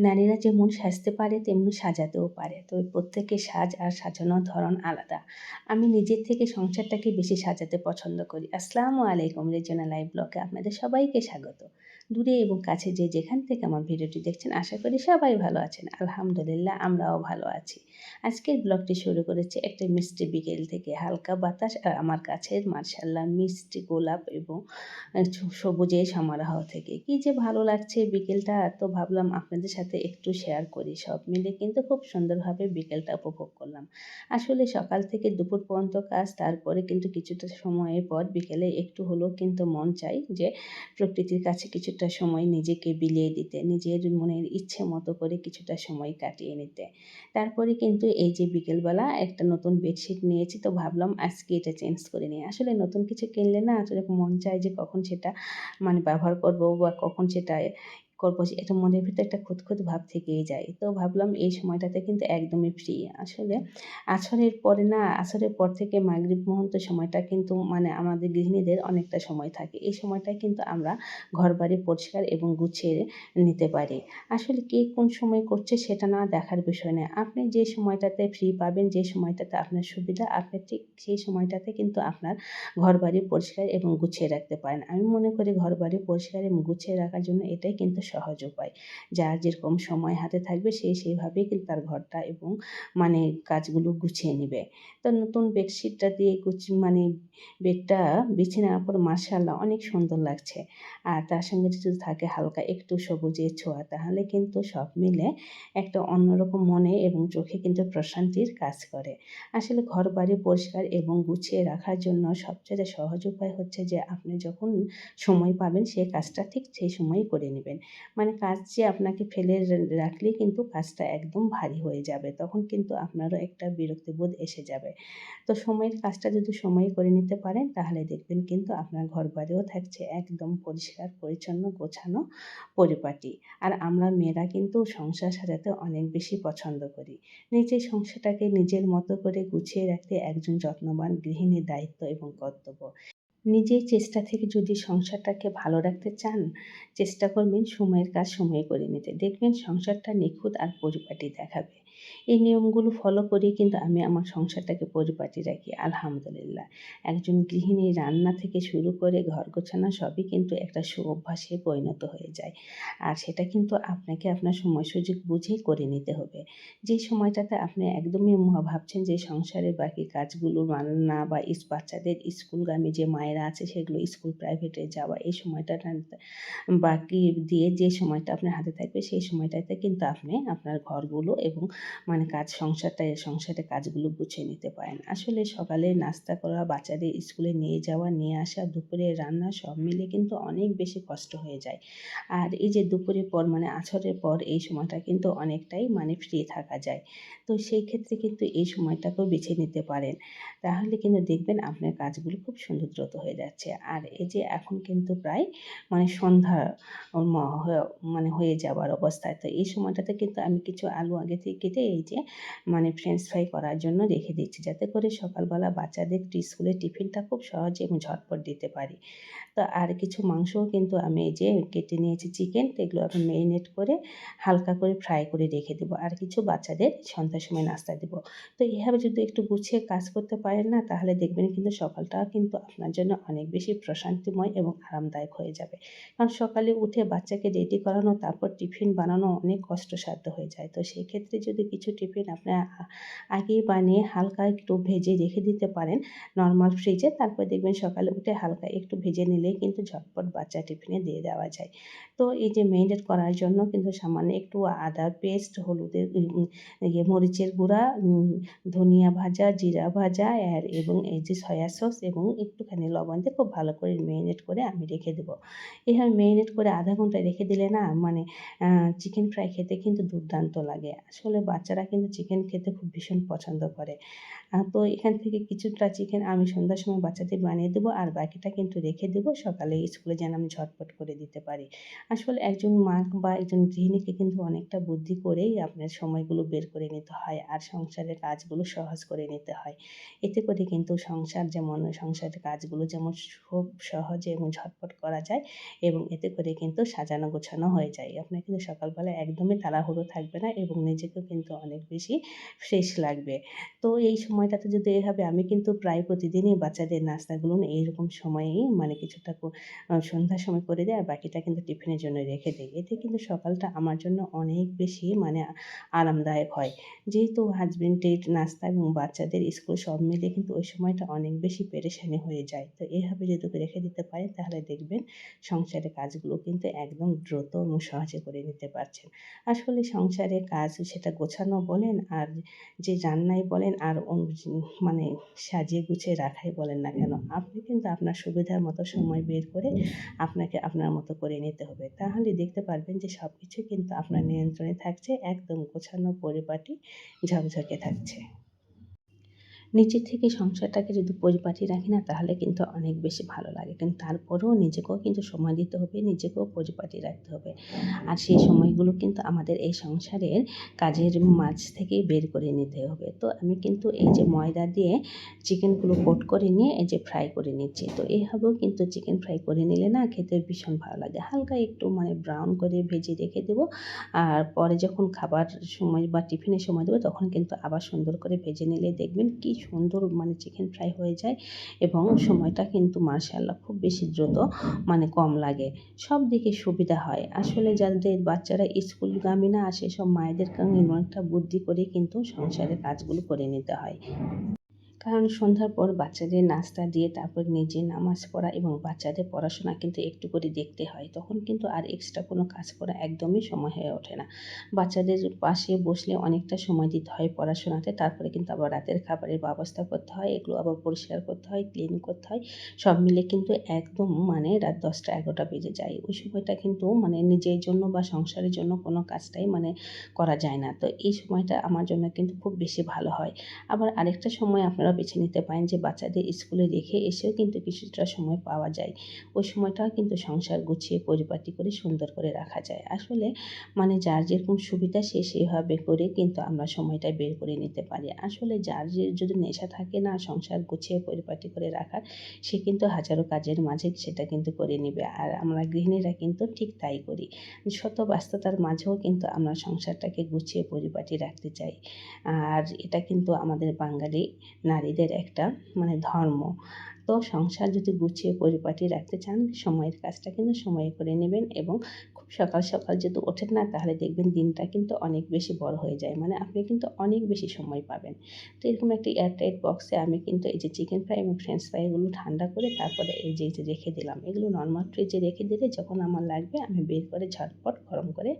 নারীরা যেমন সাজতে পারে, তেমনি সাজাতেও পারে। তো প্রত্যেকের সাজ আর সাজানোর ধরন আলাদা। আমি নিজের থেকে সংসারটাকে বেশি সাজাতে পছন্দ করি। আসসালামু আলাইকুম রেজনা লাইভ ব্লকে আপনাদের সবাইকে স্বাগত। দূরে এবং কাছে যে যেখান থেকে আমার ভিডিওটি দেখছেন, আশা করি সবাই ভালো আছেন। আলহামদুলিল্লাহ, আমরাও ভালো আছি। আজকের ব্লগটি শুরু করেছে একটা মিষ্টি বিকেল থেকে। হালকা বাতাস, আর আমার কাছের মার্শাল্লাহ মিষ্টি গোলাপ এবং সবুজে সমারোহ থেকে। কি যে ভালো লাগছে বিকেলটা, তো ভাবলাম আপনাদের সাথে একটু শেয়ার করি। সব মিলে কিন্তু খুব সুন্দরভাবে বিকেলটা উপভোগ করলাম। আসলে সকাল থেকে দুপুর পর্যন্ত কাজ, তারপরে কিন্তু কিছুটা সময়ের পর বিকেলে একটু হলেও কিন্তু মন চাই যে প্রকৃতির কাছে কিছুটা সময় নিজেকে বিলিয়ে দিতে, নিজের মনের ইচ্ছে মতো করে কিছুটা সময় কাটিয়ে নিতে। তারপরে কিন্তু এই যে বিকেলবেলা একটা নতুন বেডশিট নিয়েছি, তো ভাবলাম আজকে এটা চেঞ্জ করে নিই। আসলে নতুন কিছু কিনলে না আসলে মন চায় যে কখন সেটা মানে ব্যবহার করব বা কখন সেটা করব এটা মনের ভিতরে একটা খুঁতখুত ভাব থেকেই যায়। তো ভাবলাম এই সময়টাতে কিন্তু একদমই ফ্রি আসলে আছরের পরে না আছরের পর থেকে মাগরিব মুহূর্ত সময়টা কিন্তু মানে আমাদের গৃহিণীদের অনেকটা সময় থাকে। এই সময়টায় কিন্তু আমরা ঘর বাড়ি পরিষ্কার এবং গুছিয়ে নিতে পারি। আসলে কে কোন সময় করছে সেটা না দেখার বিষয় নয়। আপনি যে সময়টাতে ফ্রি পাবেন, যে সময়টাতে আপনার সুবিধা, আপনি ঠিক সেই সময়টাতে কিন্তু আপনার ঘর বাড়ি পরিষ্কার এবং গুছিয়ে রাখতে পারেন। আমি মনে করি ঘর বাড়ি পরিষ্কার এবং গুছিয়ে রাখার জন্য এটাই কিন্তু সহজ উপায়। যার যেরকম সময় হাতে থাকবে, সে সেইভাবেই কিন্তু তার ঘরটা এবং মানে কাজগুলো গুছিয়ে নেবে। তো নতুন বেডশিটটা দিয়ে গুছি মানে বেডটা বিছিয়ে নেওয়ার পর মার্শাল্লাহ অনেক সুন্দর লাগছে। আর তার সঙ্গে যদি থাকে হালকা একটু সবুজের ছোঁয়া, তাহলে কিন্তু সব মিলে একটা অন্যরকম মনে এবং চোখে কিন্তু প্রশান্তির কাজ করে। আসলে ঘর বাড়ি পরিষ্কার এবং গুছিয়ে রাখার জন্য সবচেয়ে সহজ উপায় হচ্ছে যে, আপনি যখন সময় পাবেন সেই কাজটা ঠিক সেই সময়ই করে নেবেন। মানে কাজ যে আপনাকে ফেলে রাখলে কিন্তু কাজটা একদম ভারী হয়ে যাবে। তখন কিন্তু আপনারও একটা বিরক্তিবোধ এসে যাবে। তো সময়ের কাজটা যদি সময়ে করে নিতে পারেন, তাহলে দেখবেন কিন্তু আপনার ঘর বাড়িও থাকছে একদম পরিষ্কার, পরিচ্ছন্ন, গোছানো পরিপাটি। আর আমরা মেয়েরা কিন্তু সংসার সাজাতে অনেক বেশি পছন্দ করি। নিজের সংসারটাকে নিজের মতো করে গুছিয়ে রাখতে একজন যত্নবান গৃহিণীর দায়িত্ব এবং কর্তব্য। নিজের চেষ্টা থেকে যদি সংসারটাকে ভালো রাখতে চান, চেষ্টা করবেন সময়ের কাজ সময়ে করে নিতে। দেখবেন সংসারটা নিখুঁত আর পরিপাটি দেখাবে। এই নিয়মগুলো ফলো করেই কিন্তু আমি আমার সংসারটাকে পরিপাটি রাখি, আলহামদুলিল্লাহ। একজন গৃহিণী রান্না থেকে শুরু করে ঘর গোছানো সবই কিন্তু একটা সু অভ্যাসে পরিণত হয়ে যায়। আর সেটা কিন্তু আপনাকে আপনার সময় সুযোগ বুঝেই করে নিতে হবে। যে সময়টাতে আপনি একদমই ভাবছেন যে সংসারের বাকি কাজগুলো রান্না বা বাচ্চাদের স্কুলগামী যে মায়েরা আছে সেগুলো স্কুল প্রাইভেটে যাওয়া, এই সময়টা বাকি দিয়ে যে সময়টা আপনার হাতে থাকবে, সেই সময়টাতে কিন্তু আপনি আপনার ঘরগুলো এবং মানে কাজ, সংসারটা সংসারে কাজগুলো গুছিয়ে নিতে পারেন। আসলে সকালে নাস্তা করা, বাচ্চাদের স্কুলে নিয়ে যাওয়া, নিয়ে আসা, দুপুরে রান্না সব মিলে কিন্তু অনেক বেশি কষ্ট হয়ে যায়। আর এই যে দুপুরের পর মানে আছরের পর, এই সময়টা কিন্তু অনেকটাই মানে ফ্রি থাকা যায়। তো সেই ক্ষেত্রে কিন্তু এই সময়টাকেও বেছে নিতে পারেন। তাহলে কিন্তু দেখবেন আপনার কাজগুলো খুব সুন্দর দ্রুত হয়ে যাচ্ছে। আর এই যে এখন কিন্তু প্রায় মানে সন্ধ্যা মানে হয়ে যাওয়ার অবস্থায় তো এই সময়টাতে কিন্তু আমি কিছু আলু আগে থেকে কেটে এই যে মানে ফ্রেঞ্চ ফ্রাই করার জন্য রেখে দিচ্ছি। যাতে করে সকালবেলা বাচ্চাদের স্কুলের টিফিনটা খুব সহজে এবং ঝটপট দিতে পারি। তো আর কিছু মাংসও কিন্তু আমি এই যে কেটে নিয়েছি চিকেন তো এগুলো আমি মেরিনেট করে হালকা করে ফ্রাই করে রেখে দেবো। আর কিছু বাচ্চাদের সন্ধ্যার সময় নাস্তা দেবো। তো এভাবে যদি একটু গুছিয়ে কাজ করতে পারেন না, তাহলে দেখবেন কিন্তু সকালটা কিন্তু আপনার জন্য অনেক বেশি প্রশান্তিময় এবং আরামদায়ক হয়ে যাবে। কারণ সকালে উঠে বাচ্চাকে রেডি করানো, তারপর টিফিন বানানো অনেক কষ্টসাধ্য হয়ে যায়। তো সেই ক্ষেত্রে যদি কিছু টিফিন আপনার আগেই বানিয়ে হালকা একটু ভেজে রেখে দিতে পারেন নর্মাল ফ্রিজে তারপর দেখবেন সকালে উঠে হালকা একটু ভেজে নিলেই কিন্তু ঝটপট বাচ্চা টিফিনে দিয়ে দেওয়া যায়। তো এই যে মেরিনেট করার জন্য কিন্তু সামান্য একটু আদার পেস্ট, হলুদের ইয়ে মরিচের গুঁড়া ধনিয়া ভাজা, জিরা ভাজা, আর এবং এই যে সয়া সস এবং একটুখানি লবণ দিয়ে খুব ভালো করে মেরিনেট করে আমি রেখে দেবো। এভাবে মেরিনেট করে আধা ঘণ্টা রেখে দিলে না মানে চিকেন ফ্রাই খেতে কিন্তু দুর্দান্ত লাগে। আসলে বাচ্চারা কিন্তু চিকেন খেতে খুব ভীষণ পছন্দ করে। তো এখান থেকে কিছুটা চিকেন আমি সন্ধ্যার সময় বাচ্চাদের বানিয়ে দেবো আর বাকিটা কিন্তু রেখে দেবো। সকালে স্কুলে যেন আমি ঝটপট করে দিতে পারি। আসলে একজন মা বা একজন গৃহিণীকে কিন্তু অনেকটা বুদ্ধি করেই আপনার সময়গুলো বের করে নিতে হয় আর সংসারের কাজগুলো সহজ করে নিতে হয়। এতে করে কিন্তু সংসার যেমন, সংসারের কাজগুলো যেমন খুব সহজে এবং ঝটপট করা যায় এবং এতে করে কিন্তু সাজানো গোছানো হয়ে যায়। আপনার কিন্তু সকালবেলা একদমই তাড়াহুড়ো থাকবে না এবং নিজেকেও কিন্তু অনেক বেশি ফ্রেশ লাগবে। তো এই সময়টাতে যদি এভাবে আমি কিন্তু প্রায় প্রতিদিনই বাচ্চাদের নাস্তাগুলো এইরকম সময়েই মানে কিছুটা সন্ধ্যার সময় করে দিই আর বাকিটা কিন্তু টিফিনের জন্য রেখে দিই এতে কিন্তু সকালটা আমার জন্য অনেক বেশি মানে আরামদায়ক হয়। যেহেতু হাজবেন্ডের নাস্তা এবং বাচ্চাদের স্কুল সব মিলে কিন্তু ওই সময়টা অনেক বেশি পেরেশানি হয়ে যায়। তো এভাবে যদি রেখে দিতে পারেন তাহলে দেখবেন সংসারের কাজগুলো কিন্তু একদম দ্রুত এবং সহজে করে নিতে পারছেন। আসলে সংসারে কাজ সেটা গোছানো বলেন আর যে রান্নাই বলেন আর মানে সাজিয়ে গুছিয়ে রাখাই বলেন না কেন, আপনি কিন্তু আপনার সুবিধার মতো সময় বের করে আপনাকে আপনার মতো করে নিতে হবে। তাহলে দেখতে পারবেন যে সব কিছু কিন্তু আপনার নিয়ন্ত্রণে থাকছে একদম গোছানো পরিপাটি ঝকঝকে থাকছে। নিজের থেকে সংসারটাকে যদি পরিপাটি রাখি না, তাহলে কিন্তু অনেক বেশি ভালো লাগে। কিন্তু তারপরেও নিজেকেও কিন্তু সময় দিতে হবে, নিজেকেও পরিপাটি রাখতে হবে। আর সেই সময়গুলো কিন্তু আমাদের এই সংসারের কাজের মাঝ থেকেই বের করে নিতে হবে। তো আমি কিন্তু এই যে ময়দা দিয়ে চিকেনগুলো কোট করে নিয়ে এই যে ফ্রাই করে নিচ্ছি। তো এইভাবেও কিন্তু চিকেন ফ্রাই করে নিলে না খেতে ভীষণ ভালো লাগে। হালকা একটু মানে ব্রাউন করে ভেজে রেখে দেবো। আর পরে যখন খাবার সময় বা টিফিনের সময় দেবো, তখন কিন্তু আবার সুন্দর করে ভেজে নিলে দেখবেন কি সুন্দর মানে চিকেন ফ্রাই হয়ে যায় এবং সময়টা কিন্তু মার্শাল্লাহ খুব বেশি দ্রুত মানে কম লাগে। সব দিকে সুবিধা হয়। আসলে যাদের বাচ্চারা স্কুলগামী না আসে, সব মায়েদের কারণে অনেকটা বুদ্ধি করে কিন্তু সংসারের কাজগুলো করে নিতে হয়। কারণ সন্ধ্যার পর বাচ্চাদের নাস্তা দিয়ে তারপর নিজে নামাজ পড়া এবং বাচ্চাদের পড়াশোনা কিন্তু একটু করে দেখতে হয়। তখন কিন্তু আর এক্সট্রা কোনো কাজ করা একদমই সময় হয়ে ওঠে না। বাচ্চাদের পাশে বসলে অনেকটা সময় দিতে হয় পড়াশোনাতে, তারপরে কিন্তু আবার রাতের খাবারের ব্যবস্থা করতে হয়, এগুলো আবার পরিষ্কার করতে হয় ক্লিন করতে হয়। সব মিলে কিন্তু একদম মানে রাত দশটা এগারোটা বেজে যায়। ওই সময়টা কিন্তু মানে নিজের জন্য বা সংসারের জন্য কোনো কাজটাই মানে করা যায় না। তো এই সময়টা আমার জন্য কিন্তু খুব বেশি ভালো হয়। আবার আরেকটা সময় আপনারা আপনারা বেছে নিতে পারেন যে বাচ্চাদের স্কুলে রেখে এসেও কিন্তু কিছুটা সময় পাওয়া যায়। ওই সময়টাও কিন্তু সংসার গুছিয়ে পরিপাটি করে সুন্দর করে রাখা যায়। আসলে মানে যার যেরকম সুবিধা সে সেভাবে করে কিন্তু আমরা সময়টা বের করে নিতে পারি। আসলে যার যে যদি নেশা থাকে না সংসার গুছিয়ে পরিপাটি করে রাখার, সে কিন্তু হাজারো কাজের মাঝে সেটা কিন্তু করে নেবে। আর আমরা গৃহিণীরা কিন্তু ঠিক তাই করি। শত ব্যস্ততার মাঝেও কিন্তু আমরা সংসারটাকে গুছিয়ে পরিপাটি রাখতে চাই। আর এটা কিন্তু আমাদের বাঙালি নারীদের একটা মানে ধর্ম। তো সংসার যদি গুছিয়ে পরিপাটি রাখতে চান, সময়ের কাজটা কিন্তু সময়ে করে নেবেন এবং সকাল সকাল যদি ওঠেন না, তাহলে দেখবেন দিনটা কিন্তু অনেক বেশি বড় হয়ে যায়। মানে আপনি কিন্তু অনেক বেশি সময় পাবেন। তো এরকম একটা এয়ারটাইট বক্সে আমি কিন্তু এই যে চিকেন ফ্রাই এবং ফ্রেঞ্চ ফ্রাইগুলো ঠান্ডা করে তারপরে এই যে যে রেখে দিলাম। এগুলো নর্মাল ফ্রিজে রেখে দিলে যখন আমার লাগবে, আমি বের করে ঝটপট গরম করে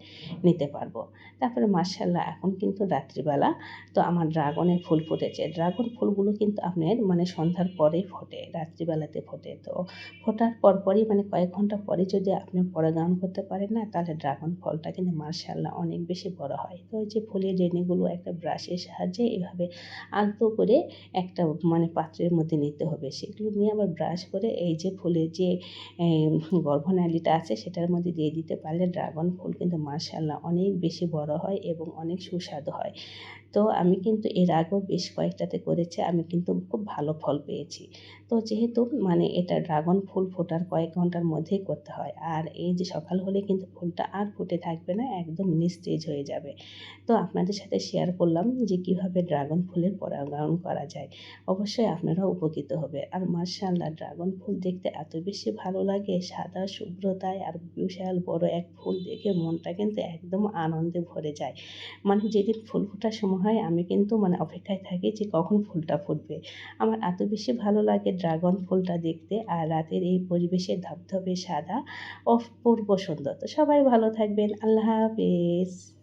নিতে পারব। তারপরে মার্শাল্লাহ এখন কিন্তু রাত্রিবেলা তো আমার ড্রাগনের ফুল ফুটেছে। ড্রাগন ফুলগুলো কিন্তু আপনার মানে সন্ধ্যার পরেই ফোটে, রাত্রিবেলাতে ফোটে। তো ফোটার পরপরই মানে কয়েক ঘণ্টা পরে যদি আপনি পরাগায়ন করতে পারেন না তাহলে ড্রাগন ফলটা কিন্তু মার্শাল্লাহ অনেক বেশি বড় হয়। তো ওই যে ফুলের রেণুগুলো, একটা ব্রাশের সাহায্যে এভাবে আলতো করে একটা মানে পাত্রের মধ্যে নিতে হবে। সেগুলো নিয়ে আবার ব্রাশ করে এই যে ফুলের যে গর্ভনালীটা আছে, সেটার মধ্যে দিয়ে দিতে পারলে ড্রাগন ফুল কিন্তু মার্শাল্লাহ অনেক বেশি বড় হয় এবং অনেক সুস্বাদু হয়। তো আমি কিন্তু এর আগেও বেশ কয়েকটাতে করেছি, আমি কিন্তু খুব ভালো ফল পেয়েছি। তো যেহেতু মানে এটা ড্রাগন ফুল ফোটার কয়েক ঘণ্টার মধ্যেই করতে হয়, আর এই যে সকাল হলে কিন্তু ফুলটা আর ফুটে থাকবে না, একদম নিস্তেজ হয়ে যাবে। তো আপনাদের সাথে শেয়ার করলাম যে কীভাবে ড্রাগন ফুলের পরাগায়ন করা যায়। অবশ্যই আপনারাও উপকৃত হবে। আর মার্শাল্লাহ ড্রাগন ফুল দেখতে এত বেশি ভালো লাগে, সাদা, শুভ্রতায় আর বিশাল বড় এক ফুল দেখে মনটা কিন্তু একদম আনন্দে ভরে যায়। মানে যেদিন ফুল ফোটার সময় হয়, আমি কিন্তু মানে অপেক্ষায় থাকি যে কখন ফুলটা ফুটবে। আমার এত বেশি ভালো লাগে ড্রাগন ফুলটা দেখতে আর রাতের এই পরিবেশে ধবধবে সাদা, অপূর্ব সুন্দর। তো সবাই ভালো থাকবেন, আল্লাহ হাফেজ।